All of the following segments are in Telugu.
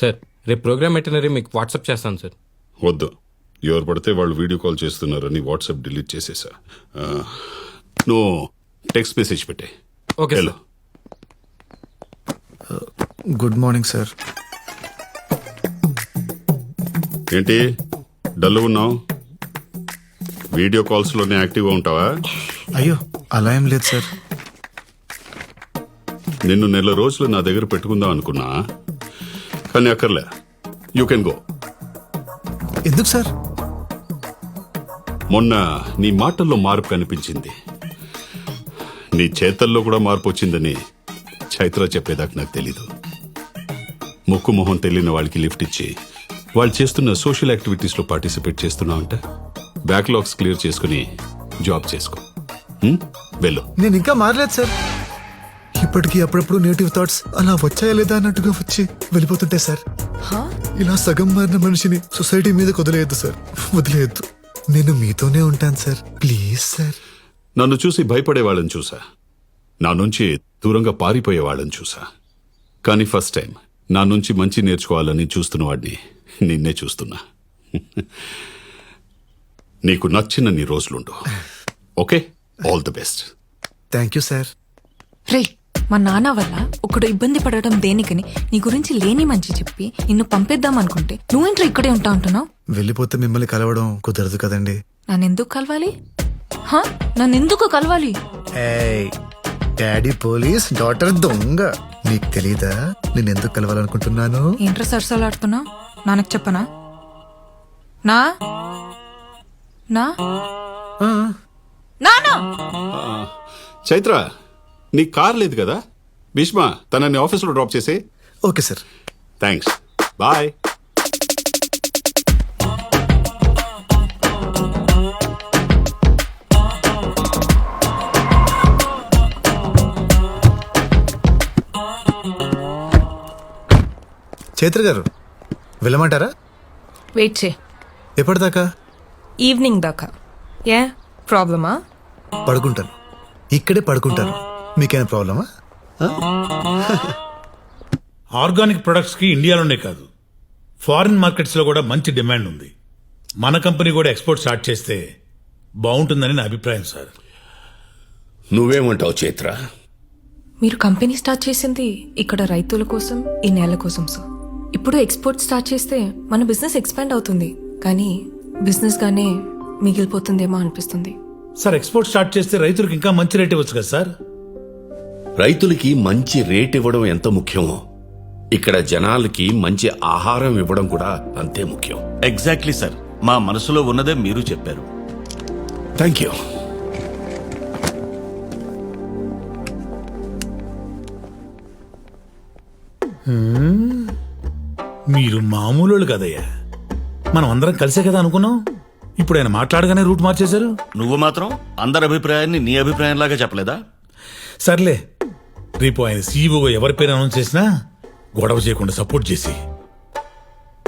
సార్ రేపు ప్రోగ్రామ్ మెటీరియల్ మీకు వాట్సాప్ చేస్తాను సార్. వద్దు. ఎవరు పడితే వాళ్ళు వీడియో కాల్ చేస్తున్నారని వాట్సాప్ డిలీట్ చేసేసా. ఆ, నువ్వు టెక్స్ట్ మెసేజ్ పెట్టే. Okay hello sir good morning sir ఏంటి? డల్ ఉన్నావు? వీడియో కాల్స్లోనే యాక్టివ్గా ఉంటావా? అయ్యో అలా ఏం లేదు సార్ నిన్ను నెల రోజులు నా దగ్గర పెట్టుకుందాం అనుకున్నా. కానీ అక్కర్లే యూ కెన్ గో ఎందుకు సార్? మొన్న నీ మాటల్లో మార్పు కనిపించింది. నీ చేతల్లో కూడా మార్పు వచ్చిందని చైత్ర చెప్పేదాకా నాకు తెలీదు. ముక్కు మొహం తెలియని వాళ్ళకి లిఫ్ట్ ఇచ్చి వాళ్ళు చేస్తున్న సోషల్ యాక్టివిటీస్లో పార్టిసిపేట్ చేస్తున్నావు అంటే బ్యాక్లాగ్స్ క్లియర్ చేసుకుని జాబ్ చేసుకో? వెళ్ళు. నేను ఇంకా మారలేదు సార్. ఇప్పటికీ అప్పుడప్పుడు నేటివ్ థాట్స్ అలా వచ్చాయా లేదా అన్నట్టుగా వచ్చి వెళ్ళిపోతుంటే సార్. ఇలా సగం మారిన మనిషిని సొసైటీ మీద వదిలేయద్దు సార్. వదిలేయద్దు. నేను మీతోనే ఉంటాను సార్. Please sir. నన్ను చూసి భయపడే వాళ్ళని చూసా. నా నుంచి దూరంగా పారిపోయే వాళ్ళని చూసా. కానీ ఫస్ట్ టైం నా నుంచి మంచి నేర్చుకోవాలని చూస్తున్న వాడిని నిన్నే చూస్తున్నా. నీకు నచ్చిన నీ రోజులుండు. Okay? All the best thank you sir రే మా నాన్న వల్ల ఒకడు ఇబ్బంది పడడం దేనికని నీ గురించి లేని మంచి చెప్పి నిన్ను పంపేద్దాం అనుకుంటే నువ్వేంట్రా ఇక్కడే ఉంటా అంటున్నావు? వెళ్ళిపోతే మిమ్మల్ని కలవడం కుదరదు కదండి. నన్ను ఎందుకు కలవాలి? హా? నన్ను ఎందుకు కలవాలి? డాడీ పోలీస్ డాటర్ దొంగ. నీకు తెలీదా? నేను ఎందుకు కలవాలనుకుంటున్నాను? ఏంట్రా సరసాలాడుతున్నావు? నాన్నకు చెప్పనా? నా? నా? ఆ, నానా చైత్ర నీ కార్ లేదు కదా? భీష్మ తనని ఆఫీస్లో డ్రాప్ చేసే. Okay sir. Thanks bye Chaitra గారు వెళ్ళమంటారా? వెయిట్ చే ఎప్పటిదాకా? ఈవినింగ్ దాకా. ఏ? ప్రాబ్లమా పడుకుంటాను. ఇక్కడే పడుకుంటాను. మీకేమైనా ప్రాబ్లమా? ఆర్గానిక్ ప్రొడక్ట్స్కి ఇండియాలోనే కాదు. ఫారిన్ మార్కెట్స్లో కూడా మంచి డిమాండ్ ఉంది. మన కంపెనీ కూడా ఎక్స్పోర్ట్ స్టార్ట్ చేస్తే బాగుంటుందని నా అభిప్రాయం సార్. నువ్వేమంటావు చైత్ర? మీరు కంపెనీ స్టార్ట్ చేసింది ఇక్కడ రైతుల కోసం ఈ నేల కోసం సార్. ఇప్పుడు ఎక్స్పోర్ట్ స్టార్ట్ చేస్తే మన బిజినెస్ ఎక్స్పాండ్ అవుతుంది. కానీ బిజినెస్ గానే మిగిలిపోతుందేమో అనిపిస్తుంది. సార్ ఎక్స్పోర్ట్ స్టార్ట్ చేస్తే రైతులకు ఇంకా మంచి రేట్ ఇవ్వచ్చు కదా సార్? రైతులకి మంచి రేట్ ఇవ్వడం ఎంత ముఖ్యమో ఇక్కడ జనాలకి మంచి ఆహారం ఇవ్వడం కూడా అంతే ముఖ్యం. ఎగ్జాక్ట్లీ సార్ మా మనసులో ఉన్నదే మీరు చెప్పారు. థ్యాంక్ యూ మీరు మామూలు వాళ్ళు కదయ్యా. మనం అందరం కలిసే కదా అనుకున్నాం? ఇప్పుడు ఆయన మాట్లాడగానే రూట్ మార్చేశారు? నువ్వు మాత్రం అందరి అభిప్రాయాన్ని నీ అభిప్రాయంలాగా చెప్పలేదా? సర్లే రేపు ఆయన సీఈఓగా ఎవరి పేరు అనౌన్స్ చేసినా గొడవ చేయకుండా సపోర్ట్ చేసి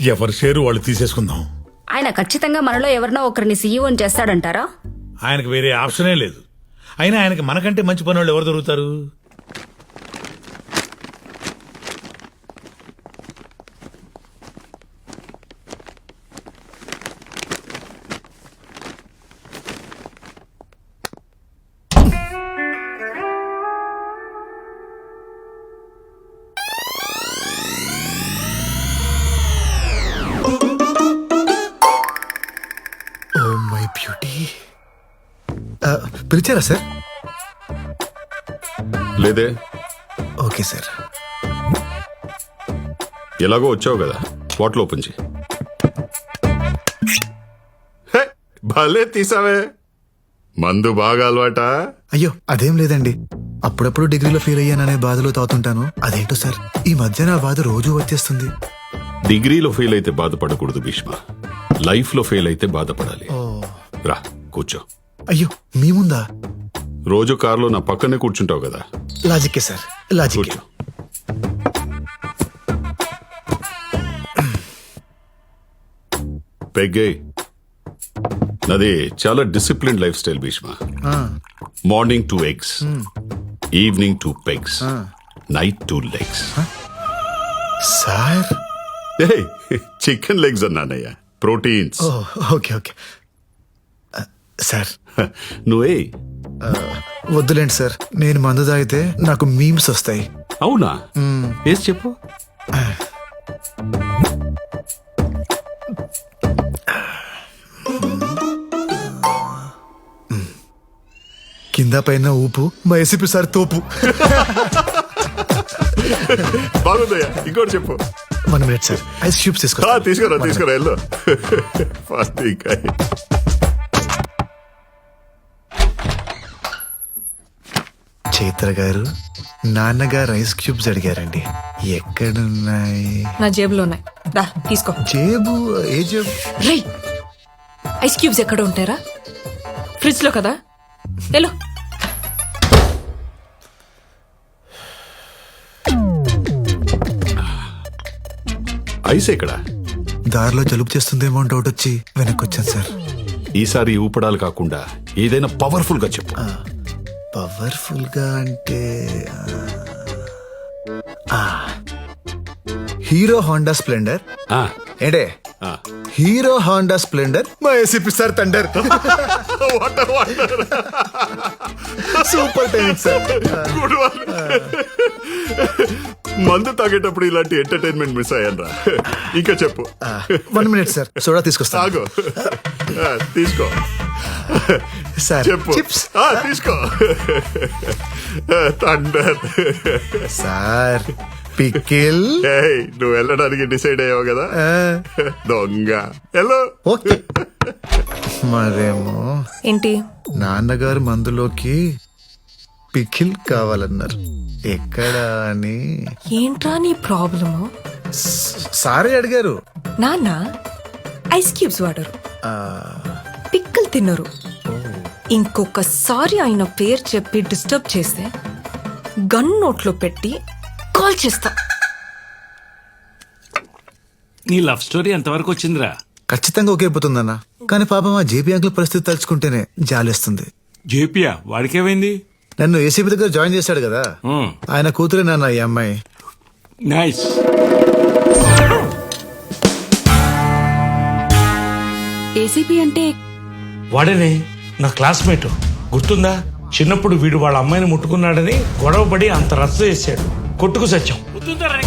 ఎవరి షేరు వాళ్ళు తీసేసుకుందాం. ఆయన ఖచ్చితంగా మనలో ఎవరినో ఒకరిని సీఈఓని చేస్తాడంటారా? ఆయనకు వేరే ఆప్షనే లేదు. అయినా ఆయనకి మనకంటే మంచి పని వాళ్ళు ఎవరు దొరుకుతారు? పిలిచారా సార్? లేదే. Okay sir. ఎలాగో వచ్చావు కదా బాటిల్ ఓపెన్ చేయి. భలే తీసావే. మందు బాగా అలవాటా? అయ్యో అదేం లేదండి. అప్పుడప్పుడు డిగ్రీలో ఫెయిల్ అయ్యాననే బాధలో తాగుతుంటాను. అదేంటో సార్ ఈ మధ్య నా బాధ రోజు వచ్చేస్తుంది. డిగ్రీలో ఫెయిల్ అయితే బాధపడకూడదు భీష్మ. లైఫ్లో ఫెయిల్ అయితే బాధపడాలి. రా కూర్చో. అయ్యో మీ ముందా? రోజు కారులో నా పక్కనే కూర్చుంటావు కదా. లాజిక్కే సార్ లాజిక్ కూర్చో. పెగ్గే నాది చాలా discipline lifestyle Bhishma. Morning two eggs evening two pegs night two legs sir? Chicken legs అన్నానయ్యా proteins. Okay okay. Sir. నువ్వే? వద్దులేండి సార్. నేను మందు తాగితే నాకు మీమ్స్ వస్తాయి. అవునా? వేసి చెప్పు? కింద పైన ఊపు మా ఎసిపి సార్ తోపు. బాగుందయ్యా. ఇంకోటి చెప్పు. One minute sir ice cubes ఆ, తీసుకో తీసుకురా తీసుకురా వెళ్ళు. ఫస్ట్ ఇంకా చైత్ర గారు నాన్నగారు ఐస్ క్యూబ్స్ అడిగారండి. ఎక్కడున్నాయి? నా జేబులో ఉన్నాయి. దా తీసుకో. జేబు? ఏ జేబు? రై ఐస్ క్యూబ్స్ ఎక్కడ ఉంటారా ఫ్రిడ్జ్లో కదా? ఎలో ఐస్ ఎక్కడ? దారిలో జలుబు చేస్తుందేమో అని డౌట్ వచ్చి వెనక్కి వచ్చాను సార్. ఈసారి ఊపడాలు కాకుండా ఏదైనా పవర్ఫుల్గా చెప్పు. పవర్ఫుల్గా అంటే ఆ. ఆ. Hero Honda Splendor? ఆ, ఏంటే? ఆ. Hero Honda Splendor? మా ACP sir thunder. Super timing sir. మందు తాగేటప్పుడు ఇలాంటి ఎంటర్టైన్మెంట్ మిస్ అయ్యానరా ఇంకా చెప్పు. One minute sir. సోడా తీసుకొస్తా తీసుకో. సార్ చెప్పు చిప్స్ ఆ, తీసుకో తండర్ సార్ పికిల్ ఏయ్, నువ్వు వెళ్ళడానికి డిసైడ్ అయ్యావు కదా? దొంగ. Hello okay. మరేమో. ఏంటి? నాన్నగారు మందులోకి పికిల్ కావాలన్నారు. ఎక్కడ అని. ఏంట్రా నీ ప్రాబ్లము? సారే అడిగారు. నాన్న ఐస్ క్యూబ్స్ వాడరు. పిక్కలు తినరు ఇంకొకసారి ఆయన పేరు చెప్పి డిస్టర్బ్ చేస్తే గన్ నోట్లో పెట్టి కాల్ చేస్తా. నీ లవ్ స్టోరీ ఎంతవరకు వచ్చిందిరా? ఖచ్చితంగా ఒకే పోతుందన్న కానీ పాపం ఆ జేపీ అంకుల్ పరిస్థితి తలుచుకుంటేనే జాలేస్తుంది. జేపియా? వాడికేమైంది? నన్ను ఏసీపీ దగ్గర జాయిన్ చేశాడు కదా. ఉమ్, ఆయన కూతురే నాన్న ఈ అమ్మాయి. నైస్. ఏసీపీ అంటే వాడేనే? నా క్లాస్మేట్. గుర్తుందా? చిన్నప్పుడు వీడు వాళ్ళ అమ్మాయిని ముట్టుకున్నాడని గొడవపడి అంత రచ్చ చేశాడు. కొట్టుకు సత్యం.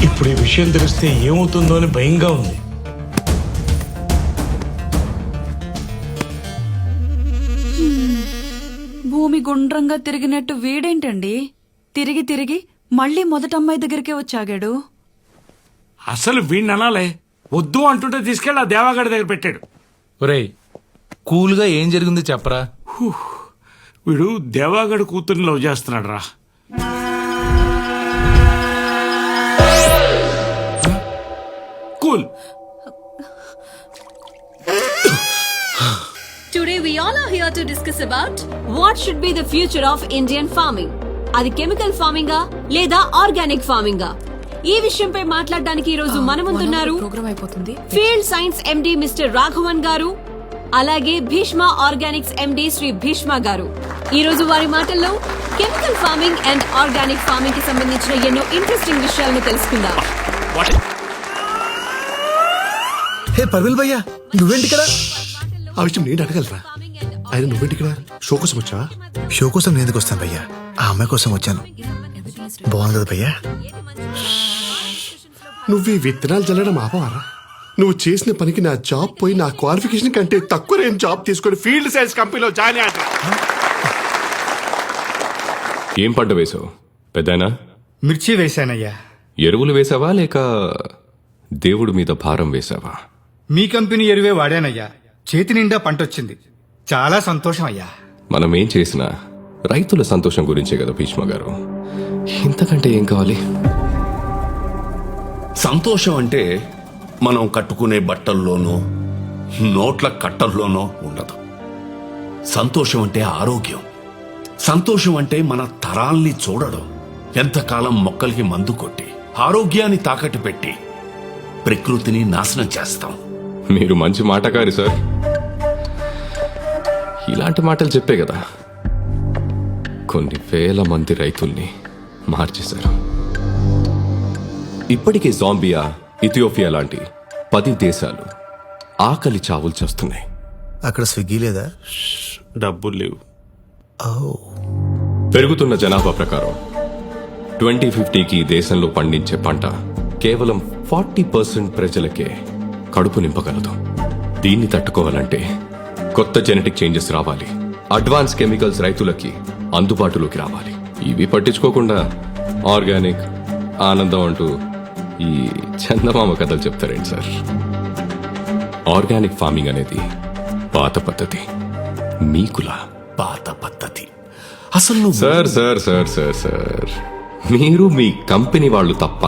ఇప్పుడు ఈ విషయం తెలిస్తే ఏమవుతుందో అని భయంగా ఉంది. భూమి గుండ్రంగా తిరిగినట్టు వీడేంటండి? తిరిగి తిరిగి మళ్ళీ మొదట అమ్మాయి దగ్గరికే వచ్చాగాడు? అసలు వీడిని అనాలే వద్దు అంటుంటే తీసుకెళ్ళి ఆ దేవాగడి దగ్గర పెట్టాడు. ఒరేయ్ కూల్గా ఏం జరిగిందో చెప్పరా. వీడు దేవాగడి కూతుర్ని లవ్ చేస్తున్నాడు రా cool. Today we all are here to discuss about what should be the future of Indian farming. అది కెమికల్ ఫార్మింగా లేదా ఆర్గానిక్ ఫార్మింగా ఈ విషయంపై మాట్లాడడానికి ఈ రోజు మన ముందున్నారు ప్రోగ్రామ్ అయిపోతుంది. Field science MD Mr Raghavan గారు. అలాగే భీష్మ ఆర్గానిక్స్ ఎండి శ్రీ భీష్మ గారు. ఈ రోజు వారి మాటల్లో కెమికల్ ఫార్మింగ్ అండ్ ఆర్గానిక్ ఫార్మింగ్కి సంబంధించిన ఎన్నో ఇంట్రెస్టింగ్ విషయాలను తెలుసుకుందాం. హే పర్విల్ భయ్యా నువ్వేంటి ఇక్కడ? ఆ విషయం నేను అడగలరా? ఆయన నువ్వేంటి ఇక్కడ? షో కోసం వచ్చా షో కోసం నేను ఎందుకు వస్తాను భయ్యా? ఆ అమ్మాయి కోసం వచ్చాను. బాగుంది కదా భయ్యా? నువ్వు ఈ విత్తనాలు చల్లడం ఆపవారా? నువ్వు చేసిన పనికి నా జాబ్ పోయి నా క్వాలిఫికేషన్ కంటే తక్కువ నేను జాబ్ తీసుకొని ఫీల్డ్ సైన్స్ కంపెనీలో జాయిన్ అయ్యా ఏం పంట వేసావు? పెద్దనా? మిర్చి వేశానయ్యా. ఎరువులు వేసావా లేక దేవుడి మీద భారం వేసావా? మీ కంపెనీ ఎరువే వాడానయ్యా. చేతి నిండా పంట వచ్చింది. చాలా సంతోషం అయ్యా మనం ఏం చేసినా రైతుల సంతోషం గురించే కదా భీష్మ గారు. ఇంతకంటే ఏం కావాలి? సంతోషం అంటే మనం కట్టుకునే బట్టల్లోనో నోట్ల కట్టల్లోనో ఉండదు. సంతోషం అంటే ఆరోగ్యం. సంతోషం అంటే మన తరాల్ని చూడడం. ఎంతకాలం మొక్కలకి మందు కొట్టి ఆరోగ్యాన్ని తాకట్టు పెట్టి ప్రకృతిని నాశనం చేస్తాం. మీరు మంచి మాటకారి సార్. ఇలాంటి మాటలు చెప్పే కదా. కొన్ని వేల మంది రైతుల్ని మార్చేశారు. ఇప్పటికే జాంబియా ఇథియోపియా లాంటి పది దేశాలు ఆకలి చావులు చేస్తున్నాయి. అక్కడ స్విగ్గీ లేదా? డబ్బులు లేవు. పెరుగుతున్న జనాభా ప్రకారం ట్వంటీ ఫిఫ్టీకి దేశంలో పండించే పంట కేవలం ఫార్టీ పర్సెంట్ ప్రజలకే కడుపు నింపగలదు. దీన్ని తట్టుకోవాలంటే కొత్త జెనెటిక్ చేంజెస్ రావాలి. అడ్వాన్స్ కెమికల్స్ రైతులకి అందుబాటులోకి రావాలి. ఇవి పట్టించుకోకుండా ఆర్గానిక్ ఆనందం అంటూ ఈ చందమామ కథలు చెప్తారేంటి సార్? ఆర్గానిక్ ఫార్మింగ్ అనేది పాత పద్ధతి. మీకులా? పాత పద్ధతి. అసలు sir sir sir sir sir. మీరు మీ కంపెనీ వాళ్ళు తప్ప.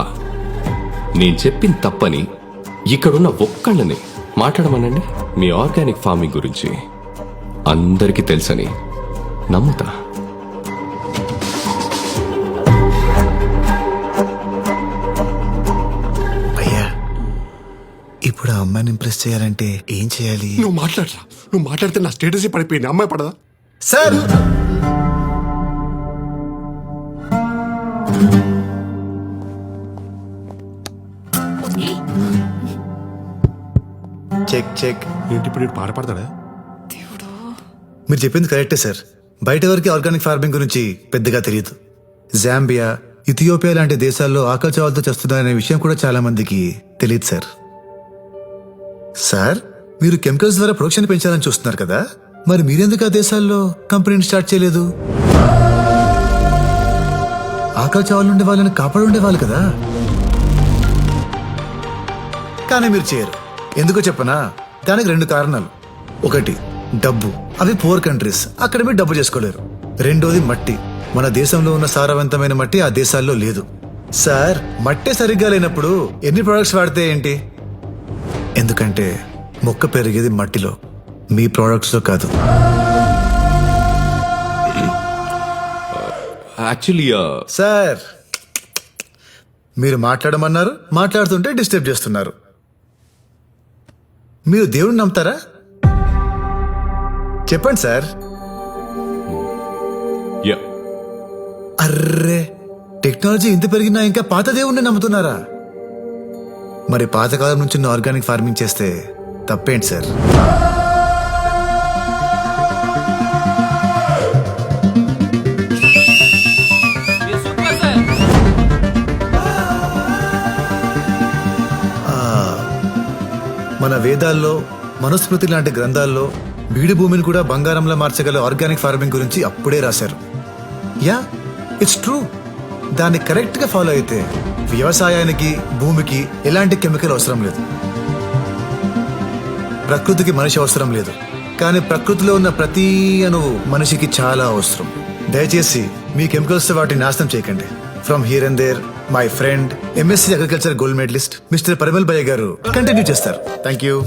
నేను చెప్పిన తప్పని ఇక్కడున్న ఒక్కళ్ళని మాట్లాడమనండి. మీ ఆర్గానిక్ ఫార్మింగ్ గురించి అందరికీ తెలుసని నమ్ముతా. అమ్మాయిని ఇంప్రెస్ చేయాలంటే ఏం చేయాలి? నువ్వు మాట్లాడరా. నువ్వు మాట్లాడితే నా స్టేటస్ పడిపోయింది. అమ్మాయి పడదా? సార్! Check check. ఏంటి ఇప్పుడు పాట పాడతాడా? మీరు చెప్పింది కరెక్టే సార్. బయట వరకు ఆర్గానిక్ ఫార్మింగ్ గురించి పెద్దగా తెలియదు. జాంబియా ఇథియోపియా లాంటి దేశాల్లో ఆకలి చావులతో చేస్తున్నారనే విషయం కూడా చాలా మందికి తెలియదు సార్. సార్ మీరు కెమికల్స్ ద్వారా ప్రొడక్షన్ పెంచాలని చూస్తున్నారు కదా? మరి మీరెందుకు ఆ దేశాల్లో కంపెనీని స్టార్ట్ చేయలేదు? ఆకలి చావులు ఉండే వాళ్ళని కాపాడు ఉండేవాళ్ళు కదా? కానీ మీరు చేయరు. ఎందుకో చెప్పనా? దానికి రెండు కారణాలు. ఒకటి డబ్బు. అవి పూర్ కంట్రీస్ అక్కడ మీరు డబ్బు చేసుకోలేరు. రెండోది మట్టి. మన దేశంలో ఉన్న సారవంతమైన మట్టి ఆ దేశాల్లో లేదు. సార్ మట్టి సరిగ్గా లేనప్పుడు ఎన్ని ప్రొడక్ట్స్ వాడితే ఏంటి? ఎందుకంటే మొక్క పెరిగేది మట్టిలో మీ products లో కాదు. యాక్చువల్లీ సార్ మీరు మాట్లాడమన్నారు మాట్లాడుతుంటే డిస్టర్బ్ చేస్తున్నారు. మీరు దేవుడిని నమ్ముతారా? చెప్పండి సార్. అర్రే టెక్నాలజీ ఇంత పెరిగినా ఇంకా పాత దేవుణ్ణి నమ్ముతున్నారా? మరి పాతకాలం నుంచి ఆర్గానిక్ ఫార్మింగ్ చేస్తే తప్పేంటి సార్? మన వేదాల్లో మనుస్మృతి లాంటి గ్రంథాల్లో బీడు భూమిని కూడా బంగారంలో మార్చగల ఆర్గానిక్ ఫార్మింగ్ గురించి అప్పుడే రాశారు. Yeah it's true. దాన్ని కరెక్ట్గా ఫాలో అయితే వ్యవసాయానికి భూమికి ఎలాంటి కెమికల్ అవసరం లేదు. ప్రకృతికి మనిషి అవసరం లేదు. కానీ ప్రకృతిలో ఉన్న ప్రతి అణువు మనిషికి చాలా అవసరం. దయచేసి మీ కెమికల్స్ వాటిని నాశనం చేయకండి. From here and there my friend MSc agriculture gold medalist Mr Parimal భయ్య గారు కంటిన్యూ చేస్తారు. Thank you